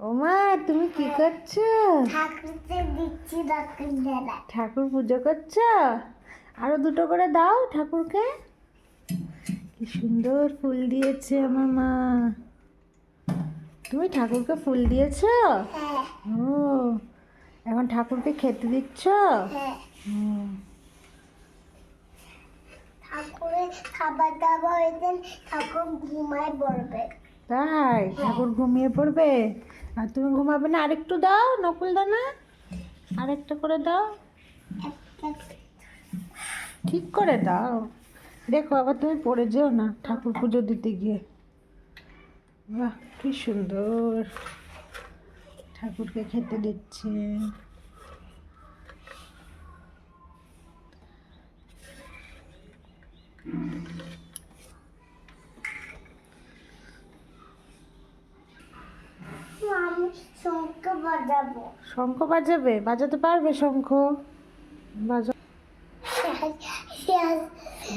ওমা তুমি কি করছ? ঠাকুর পুজো করছ? আরও দুটো করে দাও ঠাকুরকে। কি সুন্দর ফুল দিয়েছে আমার মা। তুমি ঠাকুরকে ফুল দিয়েছ? হ্যাঁ। ও এখন ঠাকুরকে খেতে দিচ্ছ? হ্যাঁ। ঠাকুরের খাবার দাবার ঠাকুর ঘুমায় পড়বে তাই ঠাকুর ঘুমিয়ে পড়বে? আর তুমি ঘুমাবে না? আরেকটু দাও, নকুল দানা। আরেকটা করে দাও। ঠিক করে দাও। দেখো, আবার তুমি পড়ে যেও না ঠাকুর পুজো দিতে গিয়ে। বাহ, কি সুন্দর। ঠাকুরকে খেতে দিচ্ছে। শঙ্খ বাজাবো। শঙ্খ বাজাবে? বাজাতে পারবে শঙ্খ? বাজাও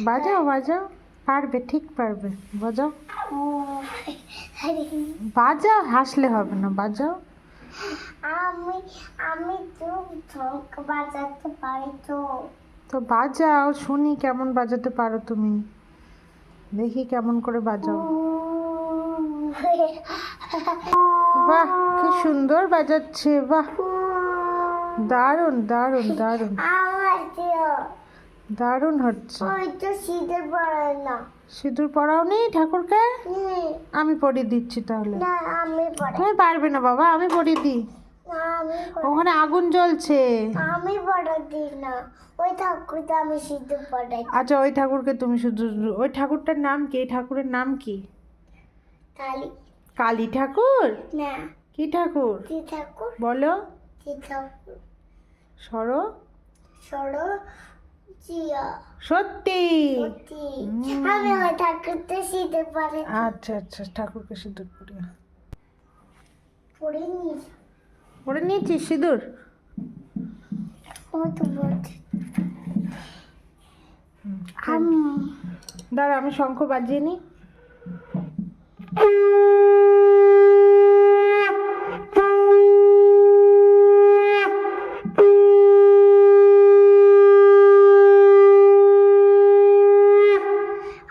বাজাও বাজাও। পারবে ঠিক পারবে। বাজাও। বাজাও হাসলে হবে না বাজাও। আমি আমি তো শঙ্খ বাজাতে পারি তো। তো বাজাও শুনি কেমন বাজাতে পারো তুমি। দেখি কেমন করে বাজাও। বাহ কি সুন্দর বাজাচ্ছে বাহ। দারুণ দারুণ দারুণ। দারুণ হচ্ছে। সিঁদুর পরাও নেই ঠাকুরকে? আমি পরিয়ে দিচ্ছি তাহলে। তুমি পারবে না বাবা আমি পরিয়ে দিই। আমি ওখানে আগুন জ্বলছে। আমি না। ওই ঠাকুরটা আমি আচ্ছা ওই ঠাকুরকে তুমি শুধু ওই ঠাকুরটার নাম কি? এই ঠাকুরের নাম কি? কালী। কালী ঠাকুর? না। কি ঠাকুর? কি ঠাকুর? বলো। কি ঠাকুর? সর। সরো। জিয়া। সত্যি। আমি ওই ঠাকুরটা শীতে পড়ে আচ্ছা আচ্ছা ঠাকুরকে সিঁদুর পরিয়ে পড়ে নি। পরে নিয়েছিস সিঁদুর? ও তো বলছে। দাঁড়া আমি শঙ্খ বাজিয়ে নিই うん。